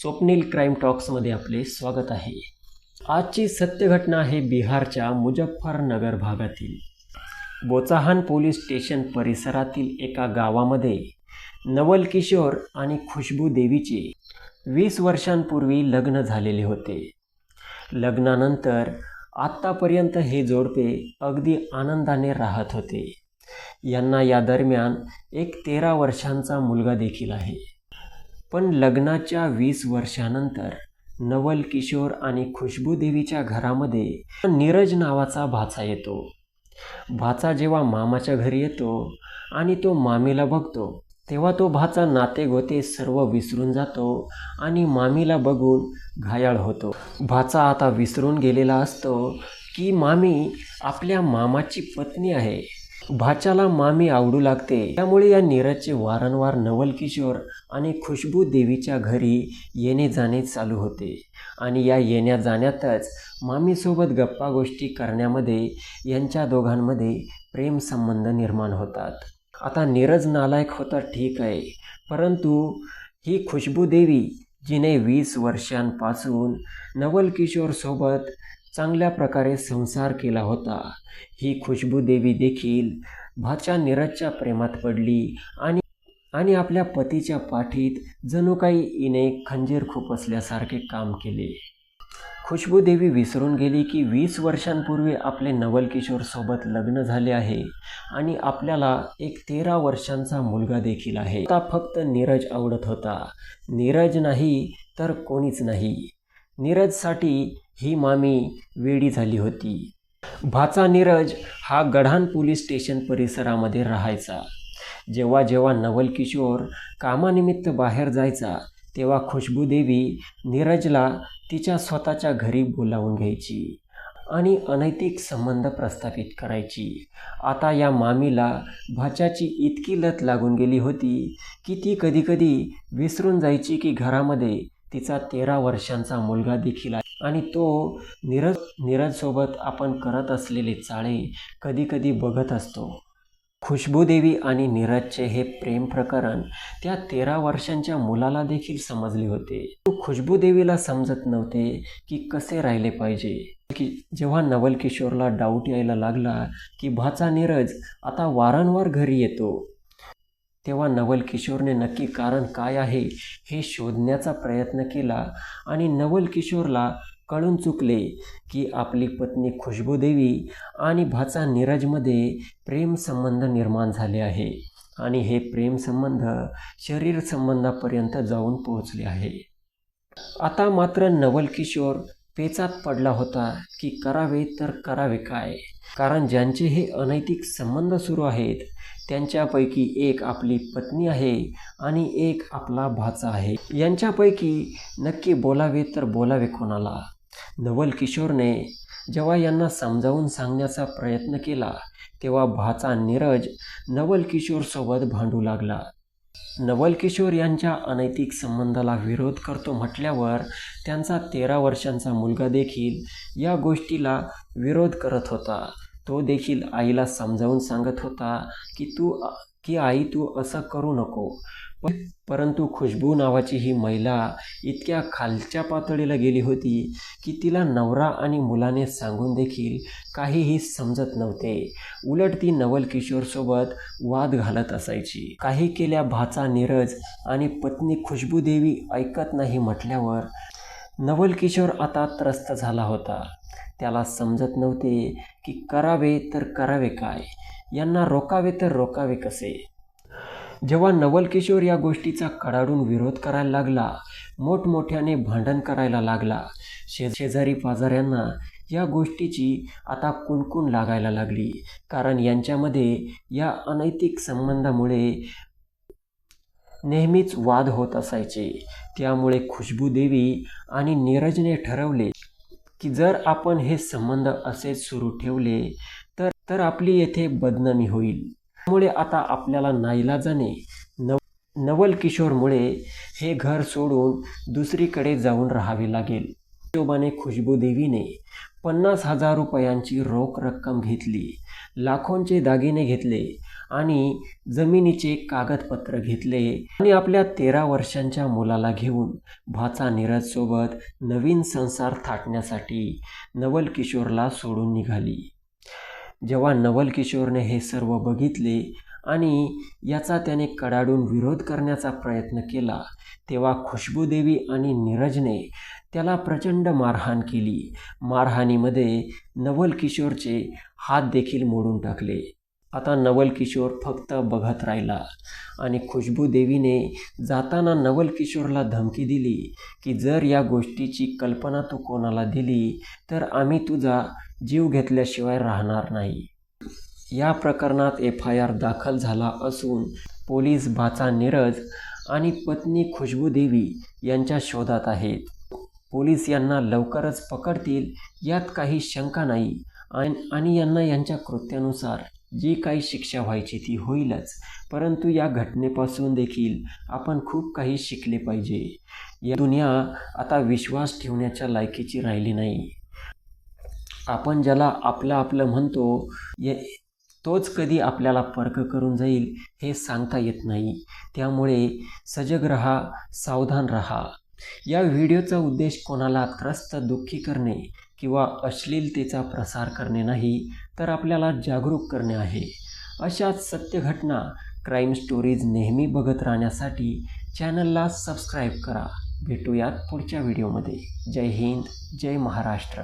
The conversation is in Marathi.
स्वप्नील क्राईम टॉक्समध्ये आपले स्वागत आहे. आजची सत्य घटना आहे बिहारच्या मुजफ्फरनगर भागातील. बोचाहान पोलीस स्टेशन परिसरातील एका गावामध्ये नवल किशोर आणि खुशबू देवीचे वीस वर्षांपूर्वी लग्न झालेले होते. लग्नानंतर आत्तापर्यंत हे जोडपे अगदी आनंदाने राहत होते. यांना या दरम्यान एक तेरा वर्षांचा मुलगा देखील आहे. पण लग्नाच्या वीस वर्षानंतर नवल किशोर आणि खुशबू देवीच्या घरामध्ये नीरज नावाचा भाचा येतो. भाचा जेव्हा मामाच्या घरी येतो आणि तो मामीला बघतो तेव्हा तो भाचा नातेगोते सर्व विसरून जातो आणि मामीला बघून घायाळ होतो. भाचा आता विसरून गेलेला असतो की मामी आपल्या मामाची पत्नी आहे. भाच्याला मामी आवडू लागते. त्यामुळे या नीरजचे वारंवार नवल किशोर आणि खुशबू देवीच्या घरी येणे जाणे चालू होते. आणि या येण्या जाण्यातच मामीसोबत गप्पा गोष्टी करण्यामध्ये यांच्या दोघांमध्ये प्रेम संबंध निर्माण होतात. आता नीरज नालायक होता ठीक आहे परंतु ही खुशबू देवी जिने वीस वर्षांपासून नवल किशोरसोबत चांगल्या प्रकारे संसार केला होता. ही खुशबू देवी देखील भाच्या नीरजच्या प्रेमात पडली आणि आणि आपल्या पतीच्या पाठीत जणू काही इने खंजीर खुपसल्यासारखे काम केले. खुशबू देवी विसरून गेली की वीस वर्षांपूर्वी आपले नवलकिशोरसोबत लग्न झाले आहे आणि आपल्याला एक तेरा वर्षांचा मुलगा देखील आहे. आता फक्त नीरज आवडत होता. नीरज नाही तर कोणीच नाही. नीरजसाठी ही मामी वेडी झाली होती. भाचा नीरज हा गढाण पोलीस स्टेशन परिसरामध्ये राहायचा. जेव्हा जेव्हा नवल किशोर कामानिमित्त बाहेर जायचा तेव्हा खुशबू देवी नीरजला तिच्या स्वतःच्या घरी बोलावून घ्यायची आणि अनैतिक संबंध प्रस्थापित करायची. आता या मामीला भाच्याची इतकी लत लागून गेली होती की ती कधीकधी विसरून जायची की घरामध्ये तिचा तेरा वर्षांचा मुलगा देखील आहे. आणि तो नीरज नीरजसोबत आपण करत असलेले चाळे कधीकधी बघत असतो. खुशबूदेवी आणि नीरजचे हे प्रेम प्रकरण त्या तेरा वर्षांच्या मुलाला देखील समजले होते. तो खुशबूदेवीला समजत नव्हते की कसे राहिले पाहिजे. की जेव्हा नवल किशोरला डाऊट यायला लागला की भाचा नीरज आता वारंवार घरी येतो. तेव्हा नवल किशोरने नक्की कारण काय आहे हे शोधण्याचा प्रयत्न केला आणि नवल किशोरला कळून चुकले की आपली पत्नी खुशबू देवी आणि भाचा नीरजमध्ये प्रेमसंबंध निर्माण झाले आहे आणि हे प्रेमसंबंध शरीर संबंधापर्यंत जाऊन पोहोचले आहे. आता मात्र नवल किशोर पेचात पडला होता की करावे तर करावे काय? कारण ज्यांचे हे अनैतिक संबंध सुरू आहेत त्यांच्यापैकी एक आपली पत्नी आहे आणि एक आपला भाचा आहे. यांच्यापैकी नक्की बोलावे तर बोलावे कोणाला? नवल किशोरने जेव्हा यांना समजावून सांगण्याचा प्रयत्न केला तेव्हा भाचा नीरज नवल किशोरसोबत भांडू लागला. नवल किशोर यांच्या अनैतिक संबंधाला विरोध करतो म्हटल्यावर त्यांचा तेरा वर्षांचा मुलगा देखील या गोष्टीला विरोध करत होता. तो देखील आईला समजावून सांगत होता की तू की आई तू असं करू नको. परंतु खुशबू नावाची ही महिला इतक्या खालच्या पातळीला गेली होती की तिला नवरा आणि मुलाने सांगून देखील काहीही समजत नव्हते. उलट ती नवल किशोरसोबत वाद घालत असायची. काही केल्या भाचा नीरज आणि पत्नी खुशबू देवी ऐकत नाही म्हटल्यावर नवल किशोर आता त्रस्त झाला होता. त्याला समजत नव्हते की करावे तर करावे काय? यांना रोकावे तर रोकावे कसे? जेव्हा नवलकिशोर या गोष्टीचा कडाडून विरोध करायला लागला मोठमोठ्याने भांडण करायला लागला. शे शेजारी पाजाऱ्यांना या गोष्टीची आता कुणकुण लागायला लागली कारण यांच्यामध्ये या अनैतिक संबंधामुळे नेहमीच वाद होत असायचे. त्यामुळे खुशबू देवी आणि नीरजने ठरवले की जर आपण हे संबंध असेच सुरू ठेवले तर तर आपली येथे बदनामी होईल. त्यामुळे आता आपल्याला नाईलाजाने नव नवल किशोरमुळे हे घर सोडून दुसरीकडे जाऊन राहावे लागेल. हिशोबाने खुशबू देवीने पन्नास हजार रुपयांची रोख रक्कम घेतली लाखोंचे दागिने घेतले आणि जमिनीचे कागदपत्र घेतले आणि आपल्या तेरा वर्षांच्या मुलाला घेऊन भाचा नीरजसोबत नवीन संसार थाटण्यासाठी नवल किशोरला सोडून निघाली. जेव्हा नवल किशोरने हे सर्व बघितले आणि याचा त्याने कडाडून विरोध करण्याचा प्रयत्न केला तेव्हा खुशबूदेवी आणि नीरजने त्याला प्रचंड मारहाण केली. मारहाणीमध्ये नवल किशोरचे हात देखील मोडून टाकले. आता नवल किशोर फक्त बघत राहिला आणि खुशबू देवीने जाताना नवल किशोरला धमकी दिली की जर या गोष्टीची कल्पना तू कोणाला दिली तर आम्ही तुझा जीव घेतल्याशिवाय राहणार नाही. या प्रकरणात एफ आय आर दाखल झाला असून पोलीस बाचा नीरज आणि पत्नी खुशबू देवी यांच्या शोधात आहेत. पोलीस यांना लवकरच पकडतील यात काही शंका नाही. आणि आणि यांना यांच्या कृत्यानुसार जी काही शिक्षा व्हायची ती होईलच. परंतु या घटनेपासून देखील आपण खूप काही शिकले पाहिजे. या दुनिया आता विश्वास ठेवण्याच्या लायकीची राहिली नाही. आपण ज्याला आपलं आपलं म्हणतो या तोच कधी आपल्याला पर्क करून जाईल हे सांगता येत नाही. त्यामुळे सजग रहा सावधान रहा. या व्हिडिओचा उद्देश कोणाला त्रस्त दुःखी करणे किंवा अश्लीलतेचा प्रसार करणे नाही तर आपल्याला जागरूक करणे आहे. अशाच सत्य घटना क्राईम स्टोरीज नेहमी बघत राहण्यासाठी चॅनलला सबस्क्राईब करा. भेटूयात पुढच्या व्हिडिओमध्ये जय हिंद जय महाराष्ट्र.